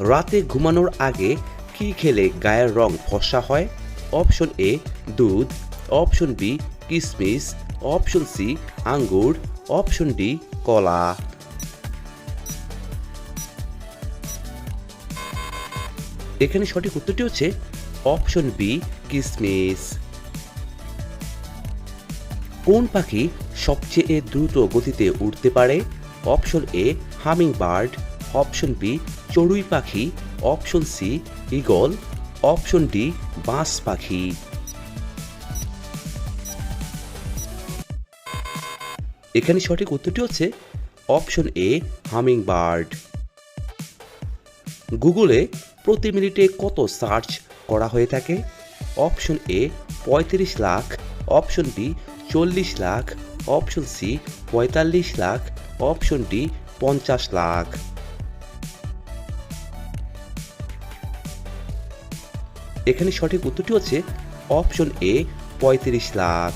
রাতে ঘুমানোর আগে কি খেলে গায়ের রং ফসা হয়? অপশন এ দুধ। অপশন বি কিশমিশ অপশন সি আঙ্গুর। অপশন ডি কলা। এখানে সঠিক উত্তরটি হচ্ছে অপশন বি কিসমিস। কোন পাখি সবচেয়ে দ্রুত গতিতে উঠতে পারে? Option A hummingbird option B চড়ুই পাখি option C eagle option D বাঁশ পাখি। এখানে সঠিক উত্তরটি হচ্ছে অপশন এ হামিং বার্ড গুগলে প্রতি মিনিটে কত সার্চ করা হয়ে থাকে? অপশন এ পঁয়ত্রিশ লাখ। অপশন বি চল্লিশ লাখ। অপশন সি পঁয়তাল্লিশ লাখ। অপশন ডি পঞ্চাশ লাখ। এখানে সঠিক উত্তরটি হচ্ছে অপশন এ, পঁয়ত্রিশ লাখ।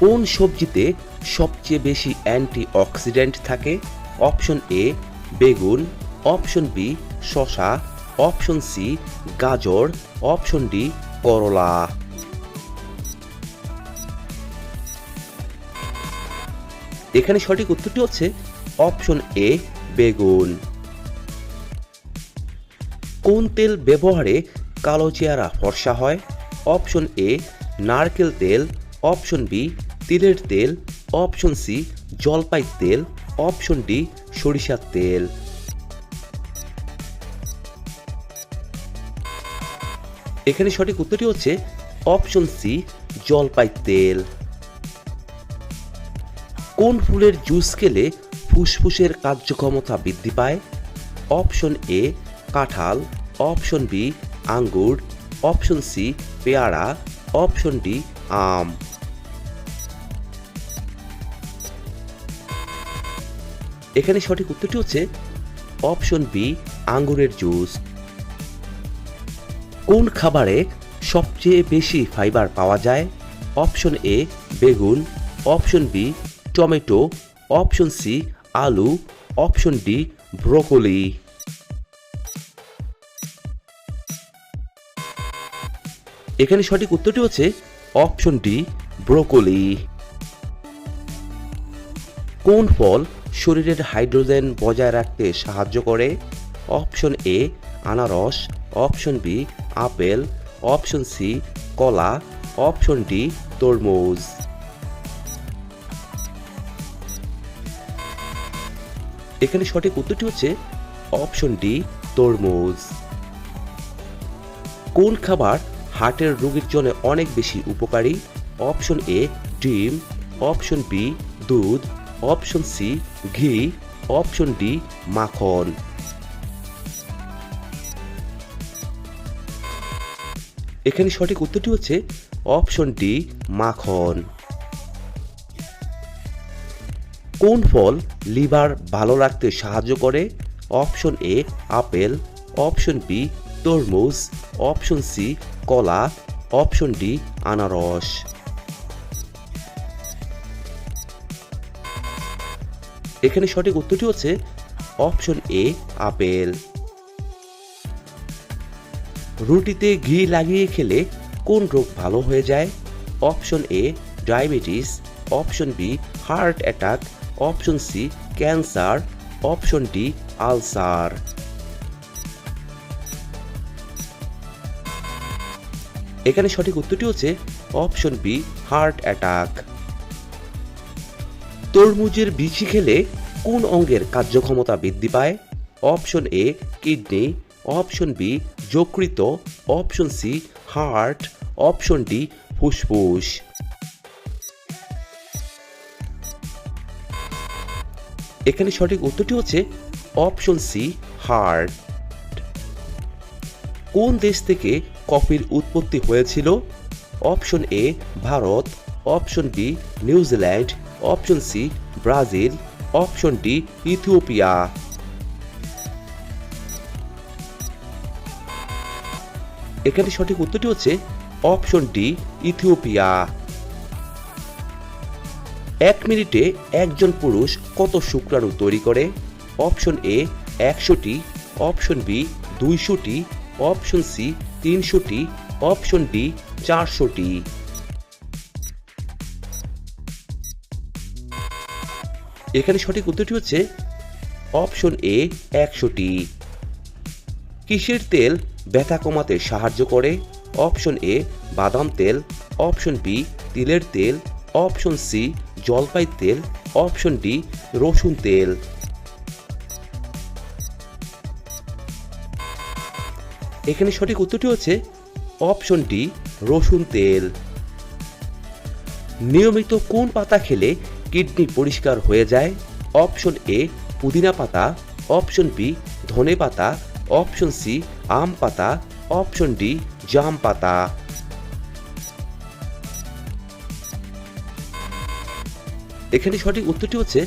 কোন সবজিতে সবচেয়ে বেশি অ্যান্টি অক্সিডেন্ট থাকে? অপশন এ, বেগুন। অপশন বি শশা অপশন সি, গাজর। অপশন ডি, করলা। এখানে সঠিক উত্তরটি হচ্ছে অপশন এ, বেগুন। কোন তেল ব্যবহারে কালো চেহারা ফর্সা হয়? অপশন এ নারকেল তেল। অপশন বি তিলের তেল। অপশন সি জলপাই তেল। অপশন ডি সরিষার তেল। এখানে সঠিক উত্তরটি হচ্ছে অপশন সি জলপাই তেল। কোন ফুলের জুস খেলে ফুসফুসের কার্যক্ষমতা বৃদ্ধি পায়? অপশন এ কাঁঠাল। অপশন বি, আঙ্গুর, অপশন সি, পেয়ারা, অপশন ডি, আম। এখানে সঠিক উত্তরটি হচ্ছে অপশন বি, আঙ্গুরের জুস। কোন খাবারে সবচেয়ে বেশি ফাইবার পাওয়া যায়? অপশন এ, বেগুন, option B, tomato, option C, আলু, অপশন ডি, ব্রোকলি। এখানে সঠিক উত্তরটি হচ্ছে অপশন ডি, ব্রোকলি। কোন ফল শরীরের হাইড্রোজেন বজায় রাখতে সাহায্য করে? অপশন এ, আনারস। Option B, apple. Option C, কলা। অপশন ডি, তরমুজ। এখানে সঠিক উত্তরটি হচ্ছে অপশন ডি, তরমুজ। কোন খাবার হার্টের রোগীর জন্য অনেক বেশি উপকারী। অপশন এ ডিম। অপশন বি দুধ। অপশন সি ঘি। অপশন ডি মাখন। এখানে সঠিক উত্তরটি হচ্ছে অপশন ডি মাখন। কোন ফল লিভার ভালো রাখতে সাহায্য করে? Option A apple. Option B তরমুজ। অপশন সি কলা, অপশন ডি, আনারস। এখানে সঠিক উত্তরটি হচ্ছে অপশন এ, আপেল। রুটিতে ঘি লাগিয়ে খেলে কোন রোগ ভালো হয়ে যায়? Option A, diabetes. Option B, heart attack. Option C, cancer. Option D, ulcer. এখানে সঠিক উত্তরটি হচ্ছে অপশন বি, হার্ট অ্যাটাক। তরমুজের বিচি খেলে কোন অঙ্গের কার্যক্ষমতা বৃদ্ধি পায়? Option A, kidney. Option B যকৃত option C, heart. Option D, ফুসফুস। এখানে সঠিক উত্তরটি হচ্ছে অপশন সি, হার্ট। কোন দেশ থেকে কফির উৎপত্তি হয়েছিল? Option A Bharat. Option B New Zealand option C Brazil. Option D Ethiopia. এখানে সঠিক উত্তরটি হচ্ছে অপশন ডি ইথিওপিয়া। এক মিনিটে একজন পুরুষ কত শুক্রাণু তৈরি করে? অপশন এ একশোটি। অপশন বি দুইশোটি। অপশন সি তিনশোটি অপশন ডি চারশোটি এখানে সঠিক উত্তরটি হচ্ছে অপশন এ একশোটি কিসের তেল ব্যথা কমাতে সাহায্য করে? অপশন এ বাদাম তেল, অপশন বি তিলের তেল, অপশন সি জলপাই তেল, অপশন ডি রসুন তেল। এখানে সঠিক উত্তরটি হচ্ছে অপশনটি রসুন তেল। নিয়মিত কোন পাতা খেলে কিডনি পরিষ্কার হয়ে যায়? অপশন এ, পুদিনা পাতা। অপশন বি, ধনে পাতা। অপশন সি, আম পাতা। অপশন ডি, জাম পাতা। এখানে সঠিক উত্তরটি হচ্ছে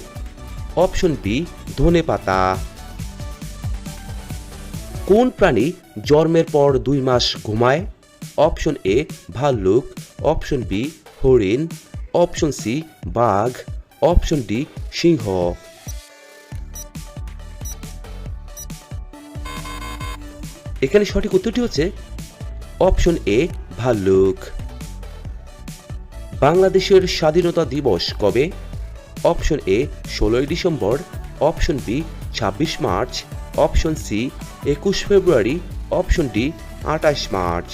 অপশন বি, ধনে পাতা। কোন প্রাণী জন্মের পর দুই মাস ঘুমায়? অপশন এ ভাল্লুক। অপশন বি হরিণ। অপশন সি বাঘ। অপশন ডি সিংহ। এখানে সঠিক উত্তরটি হচ্ছে অপশন এ ভাল্লুক। বাংলাদেশের স্বাধীনতা দিবস কবে? অপশন এ ষোলোই ডিসেম্বর। অপশন বি ছাব্বিশ মার্চ। অপশন সি একুশ ফেব্রুয়ারি অপশন ডি আঠাশ মার্চ।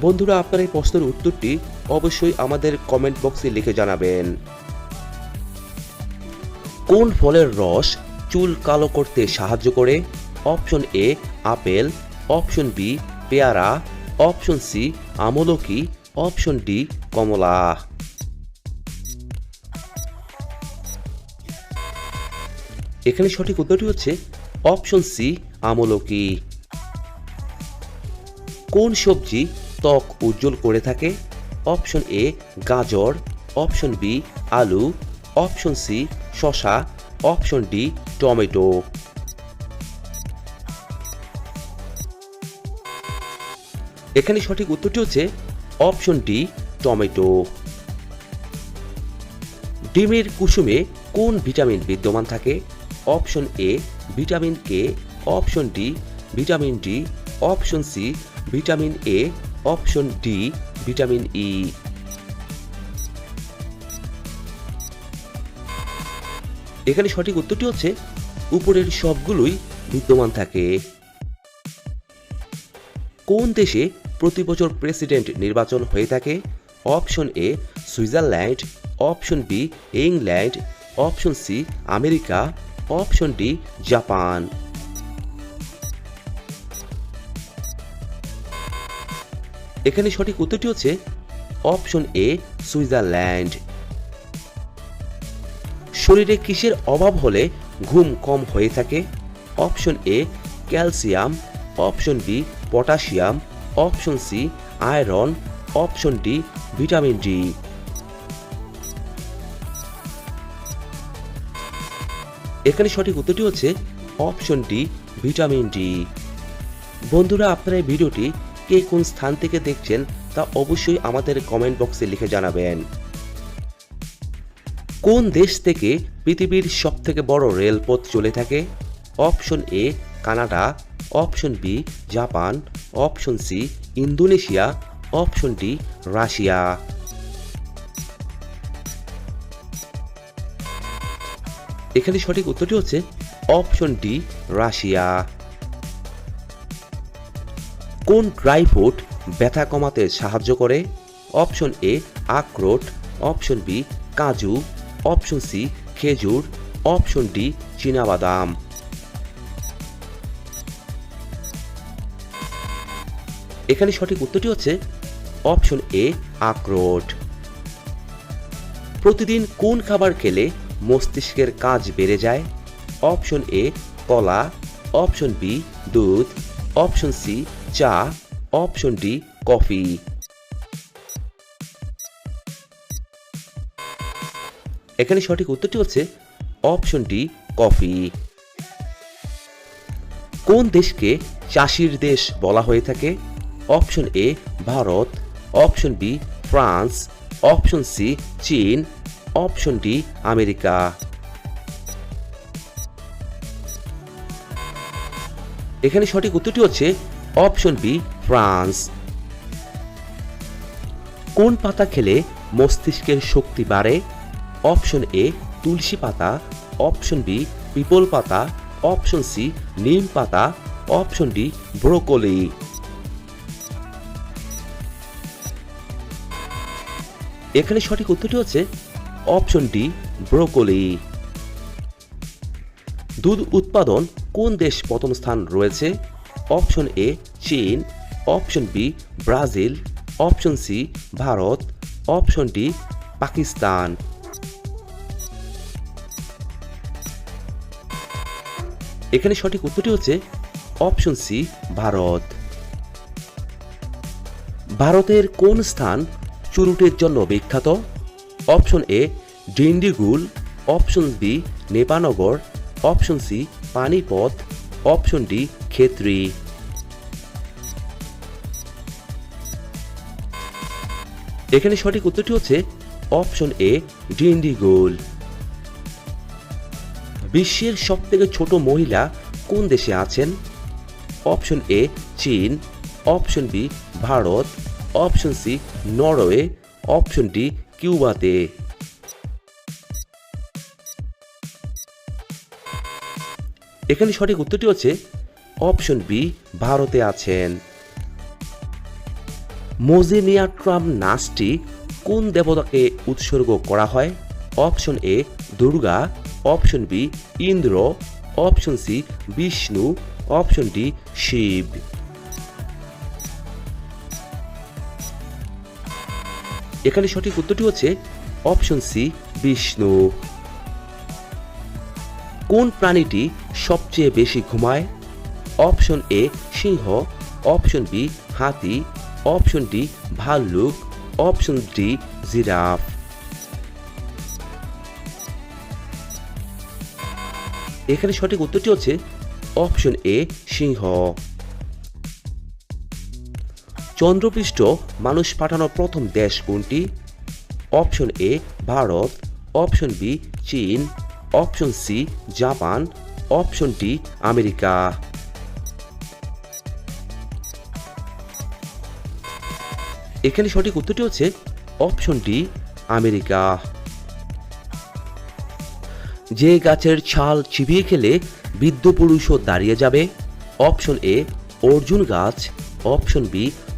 বন্ধুরা, আপনার এই প্রশ্নের উত্তরটি অবশ্যই আমাদের কমেন্ট বক্সে লিখে জানাবেন। কোন ফলের রস চুল কালো করতে সাহায্য করে? Option A apple option B পেয়ারা অপশন সি আমলকি অপশন ডি কমলা। এখানে সঠিক উত্তরটি হচ্ছে অপশন সি, আমলকি। কোন সবজি ত্বক উজ্জ্বল করে থাকে? অপশন এ, গাজর। অপশন বি, আলু। অপশন সি শশা অপশন ডি, টমেটো। এখানে সঠিক উত্তরটি হচ্ছে অপশন ডি, টমেটো। ডিমের কুসুমে কোন ভিটামিন বিদ্যমান থাকে? Option A vitamin K, option D vitamin D, option C vitamin A, option D vitamin E. এখানে সঠিক উত্তরটি হচ্ছে, উপরের সবগুলোই বিদ্যমান থাকে। কোন দেশে প্রতি বছর প্রেসিডেন্ট নির্বাচন হয়ে থাকে? Option A, Switzerland, option B, England, option C, America option D Japan. এখানে সঠিক উত্তরটি হচ্ছে অপশন এ, সুইজারল্যান্ড। শরীরে কিসের অভাব হলে ঘুম কম হয়ে থাকে? Option A, calcium. Option B, potassium. Option C, iron. Option D, vitamin D. এখানে সঠিক উত্তরটি হচ্ছে অপশন ডি, ভিটামিন ডি। বন্ধুরা, আপনারা এই ভিডিওটি কে কোন স্থান থেকে দেখছেন তা অবশ্যই আমাদের কমেন্ট বক্সে লিখে জানাবেন। কোন দেশ থেকে পৃথিবীর সবথেকে বড় রেলপথ চলে থাকে? Option A, Canada. Option B, Japan. Option C, Indonesia. Option D, Russia. এখানে সঠিক উত্তরটি হচ্ছে অপশন ডি, রাশিয়া। কোন ড্রাই ফ্রুট ব্যথা কমাতে সাহায্য করে? অপশন এ, আখরোট। অপশন বি, কাজু। অপশন সি, খেজুর। অপশন ডি, চীনাবাদাম। এখানে সঠিক উত্তরটি হচ্ছে অপশন এ, আখরোট। প্রতিদিন কোন খাবার খেলে মস্তিষ্কের কাজ বেড়ে যায়। অপশন এ কলা। অপশন বি দুধ। অপশন সি চা। Option D coffee. এখানে সঠিক উত্তরটি হচ্ছে অপশন ডি কফি। কোন দেশকে চাষির দেশ বলা হয়ে থাকে? Option A Bharat. Option B France. Option C চীন। Option D America. এখানে সঠিক উত্তরটি হচ্ছে অপশন বি, ফ্রান্স। কোন পাতা খেলে মস্তিষ্কের শক্তি বাড়ে? অপশন এ, তুলসী পাতা। অপশন বি, পিপল পাতা। অপশন সি, নিম পাতা। Option D, broccoli. এখানে সঠিক উত্তরটি হচ্ছে অপশন ডি ব্রোকলি। দুধ উৎপাদন কোন দেশ প্রথম স্থান রয়েছে? অপশন এ চীন, option B Brazil, option C Bharat, option D Pakistan. এখানে সঠিক উত্তরটি হচ্ছে অপশন সি ভারত। ভারতের কোন স্থান চুরুটের জন্য বিখ্যাত? Option A, Dindigul, option B, Nepanagar, option C, Panipat, option D Khetri এখানে সঠিক উত্তরটি হচ্ছে অপশন এ, ডিন্ডিগুল। বিশ্বের সবথেকে ছোট মহিলা কোন দেশে আছেন? অপশন এ, চীন, option B, Bharat, option C, Norway, option D কিউবাতে। এখানে সঠিক উত্তরটি হচ্ছে অপশন বি, ভারতে আছেন। মোজিনিয়াট্রাম নাচটি কোন দেবতাকে উৎসর্গ করা হয়? Option A, Durga. Option B, Indra. Option C, Vishnu. Option D, Shiva. এখানে সঠিক উত্তরটি হচ্ছে অপশন সি, বিষ্ণু। কোন প্রাণীটি সবচেয়ে বেশি ঘুমায়? অপশন এ, সিংহ। অপশন বি, হাতি। অপশন ডি, ভাল্লুক। Option D, giraffe. এখানে সঠিক উত্তরটি হচ্ছে অপশন এ, সিংহ। চন্দ্রপৃষ্ঠ মানুষ পাঠানো প্রথম দেশ কোনটি? Option A, Bharat, option B, চীন, option C, Japan, option D, America. এখানে সঠিক উত্তরটি হচ্ছে অপশন ডি, আমেরিকা। যে গাছের ছাল চিবিয়ে খেলে বৃদ্ধ পুরুষও দাঁড়িয়ে যাবে। অপশন এ, অর্জুন গাছ, অপশন বি